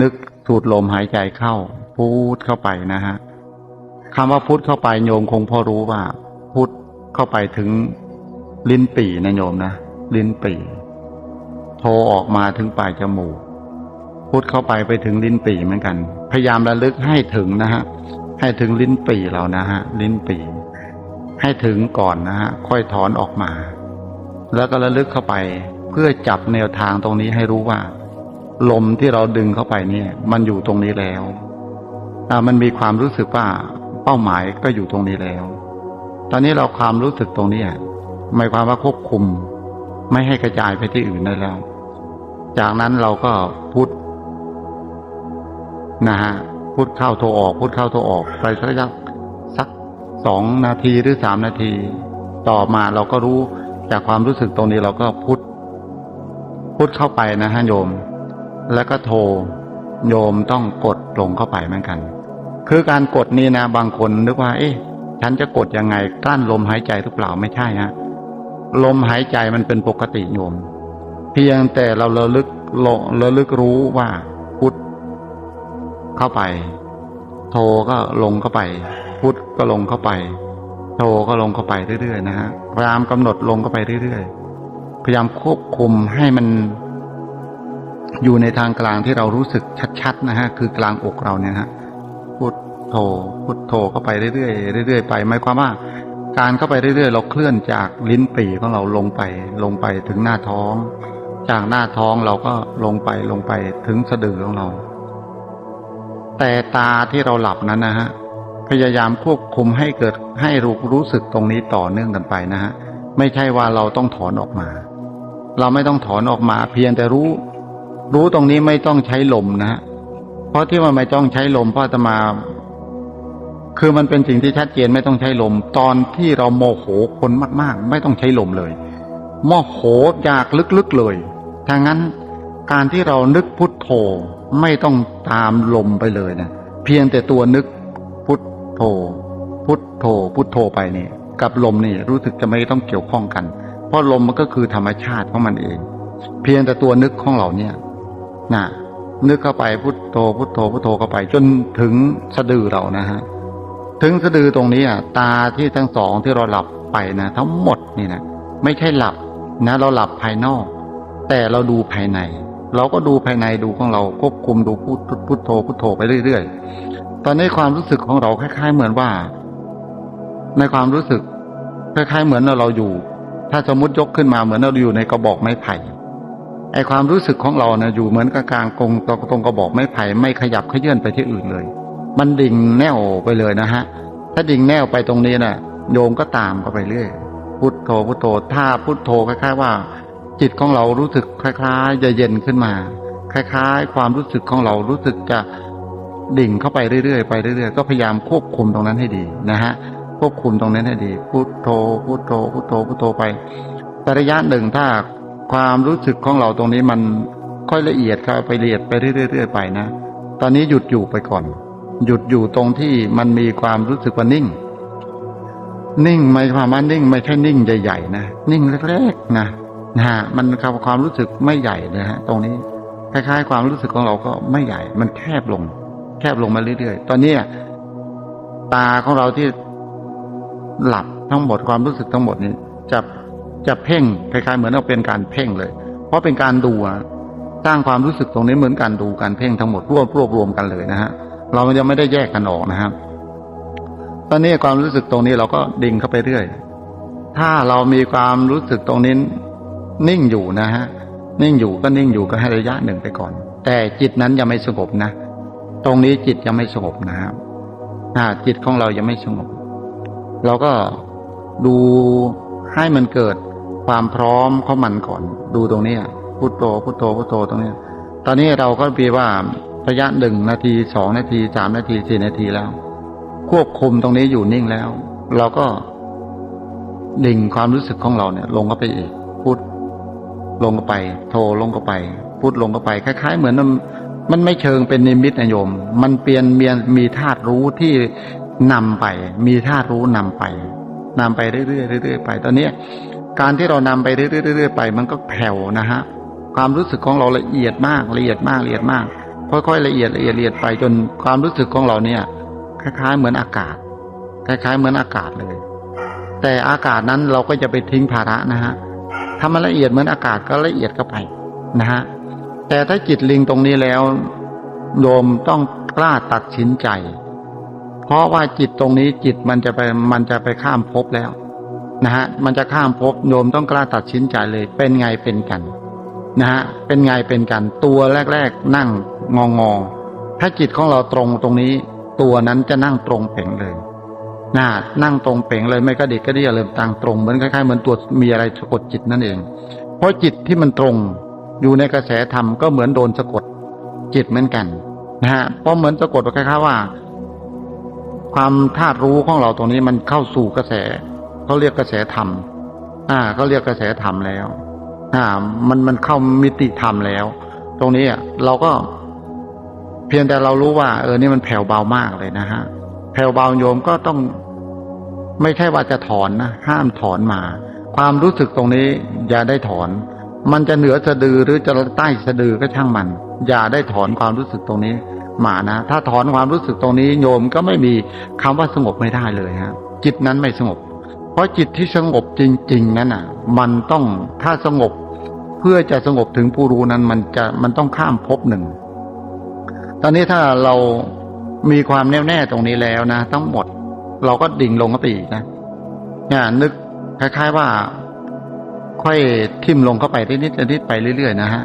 นึกสูดลมหายใจเข้า พูดเข้าไปนะฮะคำว่าพุทเข้าไปโยมคงพอรู้ว่า พุทเข้าไปถึงลิ้นปี่นะโยมนะลิ้นปี่โทรออกมาถึงปลายจมูก พุทเข้าไปไปถึงลิ้นปี่เหมือนกัน พยายามระลึกให้ถึงนะฮะ ให้ถึงลิ้นปี่เรานะฮะ ลิ้นปี่ให้ถึงก่อนนะฮะ ค่อยถอนออกมา แล้วก็ระลึกเข้าไป เพื่อจับแนวทางตรงนี้ให้รู้ว่า ลมที่เราดึงเข้าไปเนี่ย มันอยู่ตรงนี้แล้วอ่มันมีความรู้สึกว่าเป้าหมายก็อยู่ตรงนี้แล้ว ตอนนี้เราความรู้สึกตรงนี้หมายความว่าควบคุม ไม่ให้กระจายไปที่อื่นได้แล้ว จากนั้นเราก็พุทนะฮะพุทเข้าโทรออกพุทเข้าโทรออกไปสักระยะสักสองนาทีหรือสามนาที ต่อมาเราก็รู้จากความรู้สึกตรงนี้เราก็พุทพุทเข้าไปนะฮะโยม แล้วก็โทรโยมต้องกดลงเข้าไปเหมือนกัน คือการกดนี้นะบางคนนึกว่า เอ๊ะ ฉันจะกดยังไงกลั้นลมหายใจหรือเปล่าไม่ใช่ฮะลมหายใจมันเป็นปกติโยม เพียงแต่เราระลึกลระลึกรู้ว่าพุทธเข้าไป โทก็ลงเข้าไป พุทธก็ลงเข้าไป โทก็ลงเข้าไปเรื่อยๆนะฮะพยายามกำหนดลงเข้าไปเรื่อยๆพยายามควบคุมให้มัน อยู่ในทางกลางที่เรารู้สึกชัดๆนะฮะคือกลางอกเราเนี่ยฮะพุทโธพุทโธเข้าไปเรื่อยๆเรื่อยๆไปหมายความว่าการเข้าไปเรื่อยๆ เราเคลื่อนจากลิ้นปี่ของเราลงไป ลงไปถึงหน้าท้อง จากหน้าท้องเราก็ลงไปลงไปถึงสะดือของเรา แต่ตาที่เราหลับนั้นนะฮะพยายามควบคุมให้เกิดให้รู้รู้สึกตรงนี้ต่อเนื่องกันไปนะฮะไม่ใช่ว่าเราต้องถอนออกมา เราไม่ต้องถอนออกมา เพียงแต่รู้ รู้ตรงนี้ไม่ต้องใช้ลมนะฮะเพราะที่มันไม่ต้องใช้ลมเพราะอาตมา คือมันเป็นสิ่งที่ชัดเจนไม่ต้องใช้ลม ตอนที่เราโมโหคนมาก ๆ ไม่ต้องใช้ลมเลยโมโหอยากลึกๆเลยถ้างั้นการที่เรานึกพุทโธไม่ต้องตามลมไปเลยนะเพียงแต่ตัวนึกพุทโธ พุทโธ พุทโธไปนี่กับลมนี่รู้สึกจะไม่ต้องเกี่ยวข้องกัน เพราะลมมันก็คือธรรมชาติของมันเอง เพียงแต่ตัวนึกของเราเนี่ย นะนึกเข้าไปพุทโธพุทโธพุทโธเข้าไป จนถึงสะดือเรานะฮะถึงสะดือตรงนี้อะตาที่ทั้งสองที่เราหลับไปนะทั้งหมดนี่นะไม่ใช่หลับนะ เราหลับภายนอก แต่เราดูภายใน เราก็ดูภายในดูของเราควบคุมดูพุทพุทโธพุทโธไปเรื่อยๆ ตอนนี้ความรู้สึกของเราคล้าย ๆ เหมือนว่า ในความรู้สึกคล้ายๆเหมือนเราอยู่ ถ้าสมมติยกขึ้นมาเหมือนเราอยู่ในกระบอกไม้ไผ่ ไอความรู้สึกของเราเนะอยู่เหมือนกับกลางกงตรงตรงกระบอกไม้ไผ่ไม่ขยับขยื่นไปที่อื่นเลย มันดิ่งแนวไปเลยนะฮะ ถ้าดิ่งแนวไปตรงนี้นะ่ะ โยมก็ตามก็ไปเรื่อยพุทโธพุทโธถ้าพุทโธคล้ายๆว่า จิตของเรารู้สึกคล้ายๆจะเย็นขึ้นมา คล้ายๆ ความรู้สึกของเรารู้สึกจะดิ่งเข้าไปเรื่อยๆไปเรื่อยๆก็พยายามควบคุมตรงนั้นให้ดีนะฮะควบคุมตรงนั้นให้ดีพุทโธพุทโธพุทโธพุทโธไปแต่ระยะหนึ่งถ้า ความรู้สึกของเราตรงนี้มันค่อยละเอียดเข้าไปละเอียดไปเรื่อยๆไปนะ ตอนนี้หยุดอยู่ไปก่อน หยุดอยู่ตรงที่มันมีความรู้สึกว่านิ่ง นิ่งไม่ความว่านิ่ง ไม่ใช่นิ่งใหญ่ๆนะ นิ่งเล็กๆนะนะฮะมันความรู้สึกไม่ใหญ่เลยฮะ ตรงนี้คล้ายๆ ความรู้สึกของเราก็ไม่ใหญ่ มันแคบลง แคบลงมาเรื่อยๆ ตอนนี้ตาของเราที่หลับทั้งหมดความรู้สึกทั้งหมดนี้จะ จะเพ่งคล้ายๆ เหมือนเราเป็นการเพ่งเลย เพราะเป็นการดูสร้างความรู้สึกตรงนี้เหมือนการดูการเพ่งทั้งหมดรวบรวบรวมกันเลยนะฮะเรายังไม่ได้แยกกันออกนะครับตอนนี้ความรู้สึกตรงนี้เราก็ดิ่งเข้าไปเรื่อย ถ้าเรามีความรู้สึกตรงนี้นิ่งอยู่นะฮะ นิ่งอยู่ก็นิ่งอยู่ก็ให้ระยะหนึ่งไปก่อน แต่จิตนั้นยังไม่สงบนะ ตรงนี้จิตยังไม่สงบนะครับถ้าจิตของเรายังไม่สงบ เราก็ดูให้มันเกิด ความพร้อมของมันก่อน ดูตรงนี้พุทโธพุทโธพุทโธตรงนี้ ตอนนี้เราก็พีว่าระยะหนึ่งนาทีสองนาทีสามนาทีสี่นาทีแล้ว ควบคุมตรงนี้อยู่นิ่งแล้ว เราก็ดิ่งความรู้สึกของเราเนี่ย ลงเข้าไปอีกพุทลงเข้าไป โทลงเข้าไป พุทลงเข้าไปคล้าย ๆ เหมือนมันมันไม่เชิงเป็นนิมิตนะโยม มันเปลี่ยนเมียนมีธาตุรู้ที่นำไป มีธาตุรู้นำไปนำไปเรื่อยๆเรื่อยๆไป ตอนนี้ การที่เรานำไปเรื่อยๆเรื่อยๆไป มันก็แผ่วนะฮะความรู้สึกของเราละเอียดมากละเอียดมากละเอียดมาก ค่อยๆละเอียดละเอียดละเอียดไปจนความรู้สึกของเราเนี่ยคล้ายๆเหมือนอากาศ คล้ายๆ เหมือนอากาศเลย แต่อากาศนั้นเราก็จะไปทิ้งภาระนะฮะถ้ามันละเอียดเหมือนอากาศก็ละเอียดเข้าไปนะฮะแต่ถ้าจิตลิงตรงนี้แล้วโยมต้องกล้าตัดสินใจ เพราะว่าจิตตรงนี้จิตมันจะไปมันจะไปข้ามภพแล้ว นะฮะมันจะข้ามภพโยมต้องกล้าตัดสินใจเลย เป็นไงเป็นกันนะฮะเป็นไงเป็นกัน ตัวแรก ๆ นั่งงองงอถ้าจิตของเราตรงตรงนี้ ตัวนั้นจะนั่งตรงเป่งเลยนะนั่งตรงเป่งเลยไม่กระดิกกระเดี่ยเลยตั้งตรงเหมือนคล้ายๆเหมือนตัวมีอะไรสะกดจิตนั่นเอง เพราะจิตที่มันตรงอยู่ในกระแสธรรมก็เหมือนโดนสะกดจิตเหมือนกันนะฮะเพราะเหมือนสะกดคล้ายๆว่า ความธาตุรู้ของเราตรงนี้มันเข้าสู่กระแส เขาเรียกกระแสธรรม อ่าเขาเรียกกระแสธรรมแล้ว อ่า มันมันเข้ามิติธรรมแล้ว ตรงนี้อะเราก็ เพียงแต่เรารู้ว่า เออนี่มันแผ่วเบามากเลยนะฮะ แผ่วเบาโยมก็ต้อง ไม่ใช่ว่าจะถอนนะห้ามถอนมา ความรู้สึกตรงนี้ อย่าได้ถอน มันจะเหนือสะดือหรือจะใต้สะดือก็ช่างมัน อย่าได้ถอนความรู้สึกตรงนี้มานะถ้าถอนความรู้สึกตรงนี้โยมก็ไม่มีคำว่าสงบไม่ได้เลยฮะจิตนั้นไม่สงบ เพราะจิตที่สงบจริง ๆ นั้นอะ มันต้องถ้าสงบเพื่อจะสงบถึงผู้รู้นั้น มันจะมันต้องข้ามภพหนึ่ง ตอนนี้ถ้าเรามีความแน่วแน่ตรงนี้แล้วนะทั้งหมด เราก็ดิ่งลงก็ไปอีกนะเนี่ยนึกคล้าย ๆว่า ค่อยทิ่มลงเข้าไปนิดๆนิดๆไปเรื่อยๆนะฮะ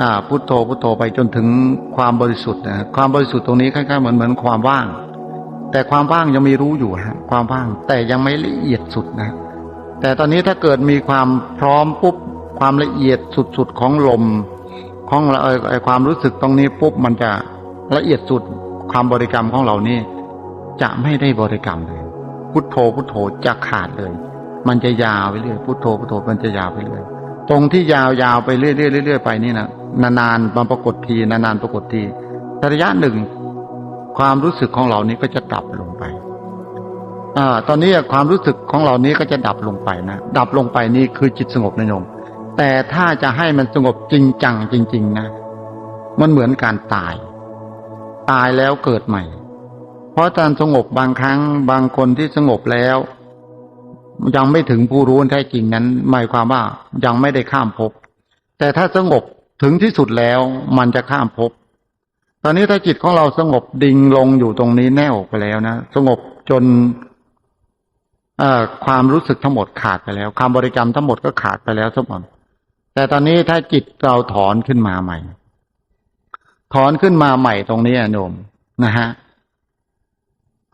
อ่าพุทโธพุทโธไปจนถึงความบริสุทธิ์นะความบริสุทธิ์ตรงนี้คล้ายๆเหมือนเหมือนความว่าง แต่ความว่างยังมีรู้อยู่ฮะความว่างแต่ยังไม่ละเอียดสุดนะ แต่ตอนนี้ถ้าเกิดมีความพร้อมปุ๊บความละเอียดสุดๆของลม ของเอ่อไอความรู้สึกตรงนี้ปุ๊บมันจะละเอียดสุดความบริกรรมของเรานี่จะไม่ได้บริกรรมเลย พุทโธพุทโธจะขาดเลย มันจะยาวไปเรื่อยพุทโธพุทโธมันจะยาวไปเรื่อยตรงที่ยาวๆไปเรื่อยๆเรื่อยๆไปนี่นะนานๆมาปรากฏทีนานๆปรากฏทีระยะหนึ่ง ความรู้สึกของเรานี้ก็จะดับลงไปอ่าตอนนี้ความรู้สึกของเรานี้ก็จะดับลงไปนะ ดับลงไปนี่คือจิตสงบนะโยม แต่ถ้าจะให้มันสงบจริงจังจริง ๆ นะ มันเหมือนการตาย ตายแล้วเกิดใหม่ เพราะการสงบบางครั้งบางคนที่สงบแล้ว ยังไม่ถึงผู้รู้แท้จริงนั้น หมายความว่ายังไม่ได้ข้ามภพ แต่ถ้าสงบถึงที่สุดแล้วมันจะข้ามภพ อนนี้ถ้าจิตของเราสงบดิ่งลงอยู่ตรงนี้แน่วไปแล้วนะสงบจนอความรู้สึกทั้งหมดขาดไปแล้วความบริกรรมทั้งหมดก็ขาดไปแล้วทั้งหมดแต่ตอนนี้ถ้าจิตเราถอนขึ้นมาใหม่ ถอนขึ้นมาใหม่ตรงนี้อะโยมนะฮะ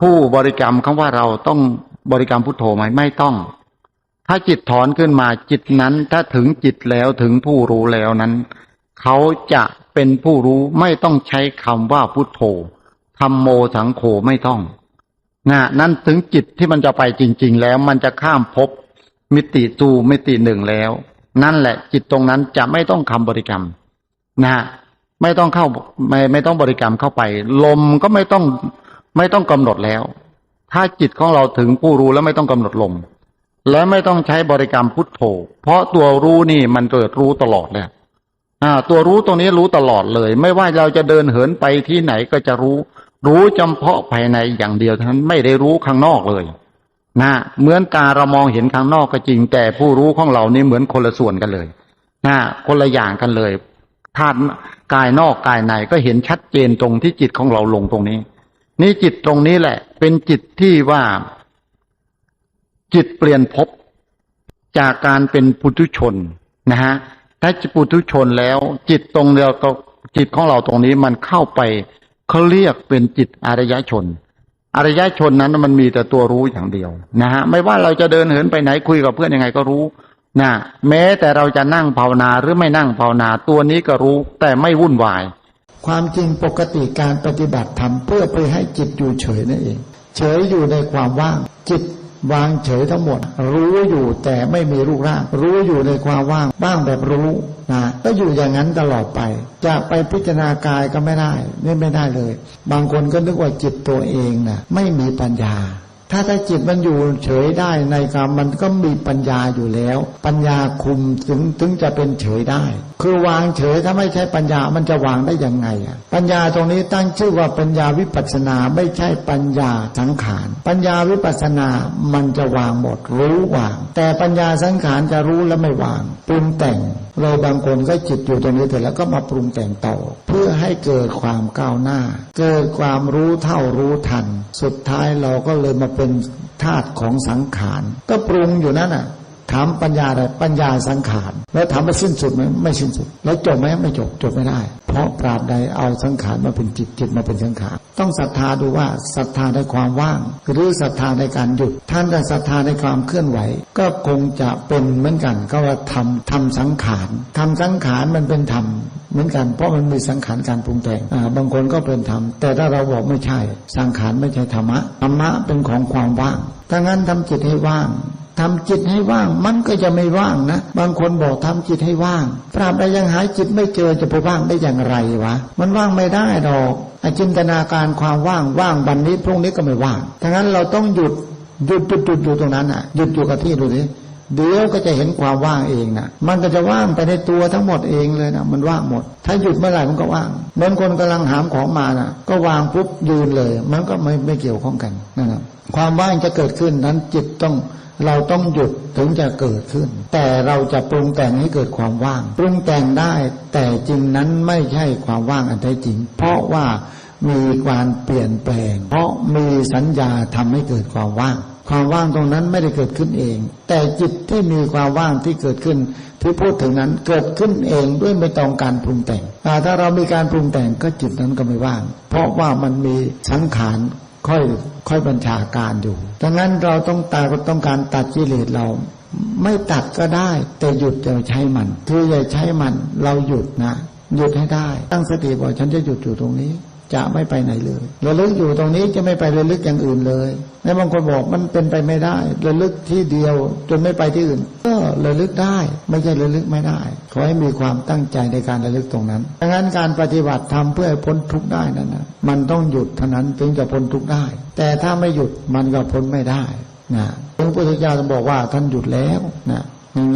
ผู้บริกรรมคำว่าเราต้องบริกรรมพุทโธไหมไม่ต้อง ถ้าจิตถอนขึ้นมาจิตนั้น ถ้าถึงจิตแล้วถึงผู้รู้แล้วนั้น เขาจะเป็นผู้รู้ไม่ต้องใช้คำว่าพุทโธธรรมโมสังโฆไม่ต้องนะนั้นถึงจิตที่มันจะไปจริง ๆ แล้วมันจะข้ามภพมิติตูมิติหนึ่งแล้ว นั่นแหละ จิตตรงนั้นจะไม่ต้องคำบริกรรมนะฮะไม่ต้องเข้าไม่ไม่ต้องบริกรรมเข้าไป ลมก็ไม่ต้องไม่ต้องกำหนดแล้ว ถ้าจิตของเราถึงผู้รู้แล้วไม่ต้องกำหนดลมและไม่ต้องใช้บริกรรมพุทโธ เพราะตัวรู้นี่มันเกิดรู้ตลอดเลย อ่า ตัวรู้ตรงนี้รู้ตลอดเลย ไม่ว่าเราจะเดินเหินไปที่ไหนก็จะรู้ รู้จำเพาะภายในอย่างเดียวเท่านั้นไม่ได้รู้ข้างนอกเลยนะเหมือนตาเรามองเห็นข้างนอกก็จริง แต่ผู้รู้ของเรานี่เหมือนคนละส่วนกันเลยนะคนละอย่างกันเลยธาตุกายนอกกายในก็เห็นชัดเจนตรงที่จิตของเราลงตรงนี้ นี่จิตตรงนี้แหละ เป็นจิตที่ว่า จิตเปลี่ยนภพจากการเป็นปุถุชนนะฮะ ถ้าจิตปุถุชนแล้ว จิตตรงเดียวกับจิตของเราตรงนี้มันเข้าไปเขาเรียกเป็นจิตอริยชนอริยชนนั้นมันมีแต่ตัวรู้อย่างเดียวนะฮะไม่ว่าเราจะเดินเหินไปไหนคุยกับเพื่อนยังไงก็รู้นะแม้แต่เราจะนั่งภาวนาหรือไม่นั่งภาวนาตัวนี้ก็รู้แต่ไม่วุ่นวาย ความจริงปกติการปฏิบัติธรรมเพื่อไปให้จิตอยู่เฉยนั่นเอง เฉยอยู่ในความว่างจิต วางเฉยทั้งหมด รู้อยู่แต่ไม่มีรูปร่าง รู้อยู่ในความว่างบ้างแบบรู้นะก็อยู่อย่างนั้นตลอดไป จะไปพิจารณากายก็ไม่ได้นี่ไม่ได้เลย บางคนก็นึกว่าจิตตัวเองนะไม่มีปัญญา ถ้าถ้าจิตมันอยู่เฉยได้ในกรรมมันก็มีปัญญาอยู่แล้ว ปัญญาคุมถึงถึงจะเป็นเฉยได้ คือวางเฉยถ้าไม่ใช่ปัญญามันจะวางได้ยังไงอะปัญญาตรงนี้ตั้งชื่อว่าปัญญาวิปัสสนาไม่ใช่ปัญญาสังขาร ปัญญาวิปัสสนามันจะวางหมดรู้วาง แต่ปัญญาสังขารจะรู้และไม่วางปรุงแต่งเราบางคนก็จิตอยู่ตรงนี้แต่แล้วก็มาปรุงแต่งต่อ ให้เกิดความก้าวหน้า เกิดความรู้เท่ารู้ทัน สุดท้ายเราก็เลยมาเป็นธาตุของสังขาร ก็ปรุงอยู่นั่นน่ะ ถามปัญญาอะไรปัญญาสังขาร แล้วถามว่าสิ้นสุดไหมไม่สิ้นสุด แล้วจบไหมไม่จบจบไม่ได้ เพราะปราบใดเอาสังขารมาเป็นจิตจิตมาเป็นสังขาร ต้องศรัทธาดูว่าศรัทธาในความว่าง หรือศรัทธาในการหยุด ท่านแต่ศรัทธาในความเคลื่อนไหว ก็คงจะเป็นเหมือนกันก็ว่าทำทำสังขารทำสังขารมันเป็นธรรมเหมือนกันเพราะมันมีสังขารการปรุงแต่งบางคนก็เป็นธรรม แต่ถ้าเราบอกไม่ใช่ สังขารไม่ใช่ธรรมะธรรมะเป็นของความว่างถ้างั้นทำจิตให้ว่าง ทำจิตให้ว่าง มันก็จะไม่ว่างนะ บางคนบอกทำจิตให้ว่าง ปราบใดยังหายจิตไม่เจอจะไปว่างได้อย่างไรวะ มันว่างไม่ได้ดอกอจินตนาการความว่างว่างวันนี้พรุ่งนี้ก็ไม่ว่างถ้างั้นเราต้องหยุดหยุดหยุดหยุดอยู่ตรงนั้นอะหยุดอยู่กับที่ดูสิเดี๋ยวก็จะเห็นความว่างเองนะมันก็จะว่างไปในตัวทั้งหมดเองเลยนะมันว่างหมด ถ้าหยุดเมื่อไหร่มันก็ว่าง เหมือนคนกำลังหามของมานะก็วางปุ๊บยืนเลย มันก็ไม่ไม่เกี่ยวข้องกันนั่นนะความว่างจะเกิดขึ้นนั้นจิตต้อง เราต้องหยุดถึงจะเกิดขึ้น แต่เราจะปรุงแต่งให้เกิดความว่าง ปรุงแต่งได้ แต่จริงนั้นไม่ใช่ความว่างอันแท้จริง เพราะว่ามีการเปลี่ยนแปลง เพราะมีสัญญาทำให้เกิดความว่าง ความว่างตรงนั้นไม่ได้เกิดขึ้นเอง แต่จิตที่มีความว่างที่เกิดขึ้นที่พูดถึงนั้นเกิดขึ้นเองด้วยไม่ต้องการปรุงแต่งอ่ถ้าเรามีการปรุงแต่งก็จิตนั้นก็ไม่ว่าง เพราะว่ามันมีสังขาร ค่อยค่อยบัญชาการอยู่ ดังนั้นเราต้องตาต้องการตัดกิเลสเรา ไม่ตัดก็ได้ แต่หยุดอย่าใช้มัน คืออย่าใช้มัน เราหยุดนะ หยุดให้ได้ ตั้งสติบอกฉันจะหยุดอยู่ตรงนี้ จะไม่ไปไหนเลยระลึกอยู่ตรงนี้จะไม่ไประลึกอย่างอื่นเลยในบางคนบอกมันเป็นไปไม่ได้ระลึกที่เดียวจนไม่ไปที่อื่น ก็ระลึกได้ ไม่ใช่ระลึกไม่ได้ ขอให้มีความตั้งใจในการระลึกตรงนั้นดังนั้นการปฏิบัติทำเพื่อพ้นทุกข์ได้นั้นนะมันต้องหยุดเท่านั้นถึงจะพ้นทุกข์ได้ แต่ถ้าไม่หยุดมันก็พ้นไม่ได้นะพระพุทธเจ้าบอกว่าท่านหยุดแล้วนะ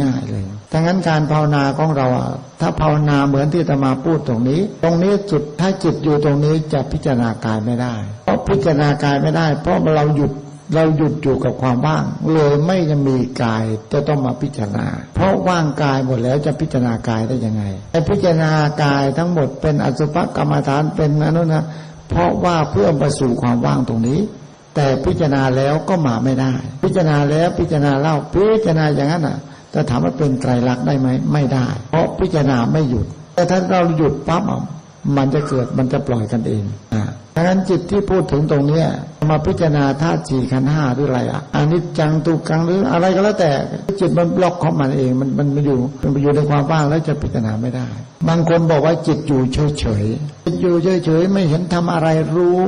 ง่ายๆเลย ดังนั้นการภาวนาของเราอะถ้าภาวนาเหมือนที่ตมาพูดตรงนี้ ตรงนี้จุดถ้าจิตอยู่ตรงนี้จะพิจารณากายไม่ได้ เพราะพิจารณากายไม่ได้ เพราะเราหยุดเราหยุดอยู่กับความว่าง เลยไม่จะมีกายจะต้องมาพิจารณา เพราะว่างกายหมดแล้วจะพิจารณากายได้ยังไงไอ้พิจารณากายทั้งหมดเป็นอสุภกรรมฐานเป็นอนุนะเพราะว่าเพื่อมาสู่ความว่างตรงนี้ แต่พิจารณาแล้วก็มาไม่ได้ พิจารณาแล้วพิจารณาเล่าพิจารณาอย่างนั้นอะ แต่ถามว่าเป็นไตรลักษณ์ได้ไหมไม่ได้ เพราะพิจารณาไม่หยุด แต่ถ้าเราหยุดปั๊บมันจะเกิดมันจะปล่อยกันเองอ่า ดังนั้นจิตที่พูดถึงตรงเนี้ยมาพิจารณาธาตุสี่ขันธ์ห้าหรืออะไรอะอันนี้จังตุกังหรืออะไรก็แล้วแต่ จิตมันบล็อกของมันเองมันมันมันอยู่มันไปอยู่ในความว่างแล้วจะพิจารณาไม่ได้ บางคนบอกว่าจิตอยู่เฉยเฉยจิตอยู่เฉยเฉยไม่เห็นทำอะไร รู้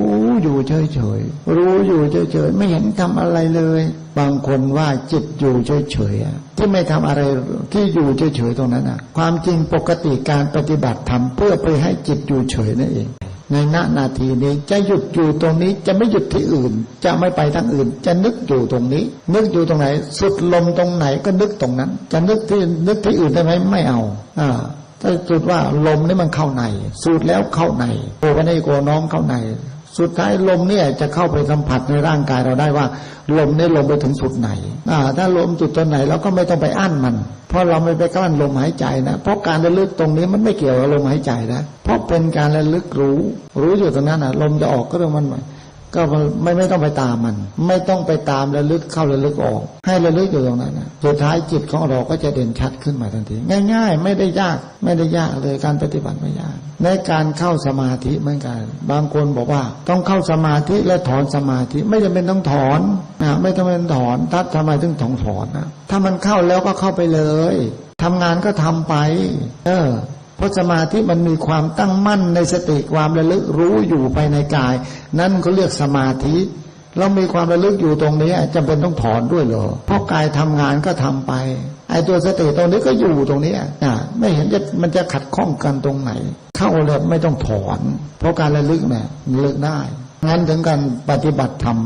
อยู่เฉยเฉยรู้อยู่เฉยเฉยไม่เห็นทำอะไรเลย บางคนว่าจิตอยู่เฉยเฉยที่ไม่ทำอะไรที่อยู่เฉยเฉยตรงนั้นอะ ความจริงปกติการปฏิบัติธรรมเพื่อไปให้จิตอยู่เฉยนั่นเอง ในณนาทีนี้จะหยุดอยู่ตรงนี้จะไม่หยุดที่อื่น จะไม่ไปทางอื่น จะนึกอยู่ตรงนี้ นึกอยู่ตรงไหน สุดลมตรงไหนก็นึกตรงนั้น จะนึกที่นึกที่อื่นได้ไหมไม่เอาอ่าถ้าสุดว่าลมนี่มันเข้าใน สูดแล้วเข้าในโอวันนี้โกน้องเข้าใน สุดท้ายลมเนี่ยจะเข้าไปสัมผัสในร่างกายเราได้ว่า ลมเนี่ยลมไปถึงจุดไหนอ่าถ้าลมจุดตรงไหนเราก็ไม่ต้องไปอั้นมัน เพราะเราไม่ไปกลั้นลมหายใจนะ เพราะการระลึกตรงนี้มันไม่เกี่ยวกับลมหายใจนะ เพราะเป็นการระลึกรู้ รู้อยู่ตรงนั้นอะ ลมจะออกก็เรื่องมัน ก็ไม่ไม่ต้องไปตามมัน ไม่ต้องไปตามระลึกเข้าระลึกออก ให้ระลึกอยู่ตรงนั้นนะสุดท้ายจิตของเราก็จะเด่นชัดขึ้นมาทันที ง่าย ๆ ไม่ได้ยากไม่ได้ยากเลยการปฏิบัติไม่ยาก ในการเข้าสมาธิเหมือนกัน บางคนบอกว่า ต้องเข้าสมาธิและถอนสมาธิไม่จำเป็นต้องถอนนะไม่จำเป็นถอนทัดทำไมถึงถอนถอนนะถ้ามันเข้าแล้วก็เข้าไปเลยทำงานก็ทำไป เออ เพราะสมาธิมันมีความตั้งมั่นในสติความระลึกรู้อยู่ภายในกาย นั่นเขาเรียกสมาธิ เรามีความระลึกอยู่ตรงนี้จำเป็นต้องถอนด้วยเหรอเพราะกายทำงานก็ทำไป ไอ้ตัวสติตรงนี้ก็อยู่ตรงนี้อะไม่เห็นจะมันจะขัดข้องกันตรงไหน เข้าเลยไม่ต้องถอน เพราะการระลึกเนี่ยระลึกได้งั้นถึงการปฏิบัติธรรม